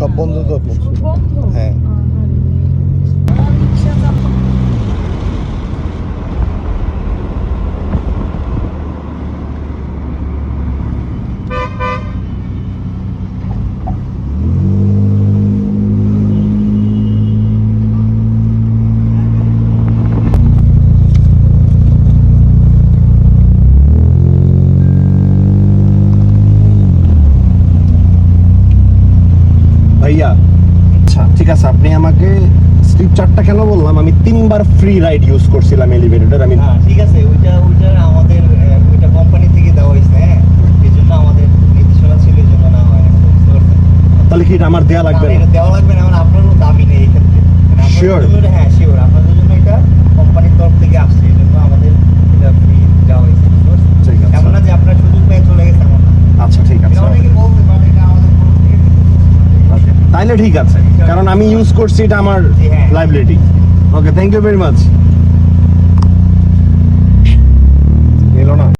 Şablonda da bu. Şablonda. He. Aha. ভাইয়া আচ্ছা ঠিক আছে আপনি আমাকে স্ট্রিপ চারটা কেন বললাম? আমি তিনবার ফ্রি রাইড ইউজ করছিলাম এলিভেটর আমি হ্যাঁ ঠিক আছে ওইটা ওইটা আমাদের ওইটা কোম্পানি থেকে দেওয়া হয়েছে হ্যাঁ? এই জন্য আমাদের নির্দেশনা ছিল এই জন্য না হয় তাহলে কি আমার দেয়া লাগবে না, না? দেওয়া লাগবে না মানে আপনারও দাবি নেই এই ক্ষেত্রে। মানে Sure. জন্য হ্যাঁ শিওর আপনাদের জন্য এটা কোম্পানির তরফ থেকে আসছে এই জন্য আমাদের এটা ফ্রি দেওয়া হয়েছে বুঝতে পারছেন? ঠিক আছে। এমন না যে আপনার সুযোগ পেয়ে চলে গেছে এমন না আচ্ছা ঠিক আছে এটা অনেকে বলতে পারে এটা আমাদের তরফ থেকে তাইলে ঠিক আছে। কারণ আমি ইউজ করছি এটা আমার। Liability okay thank you very much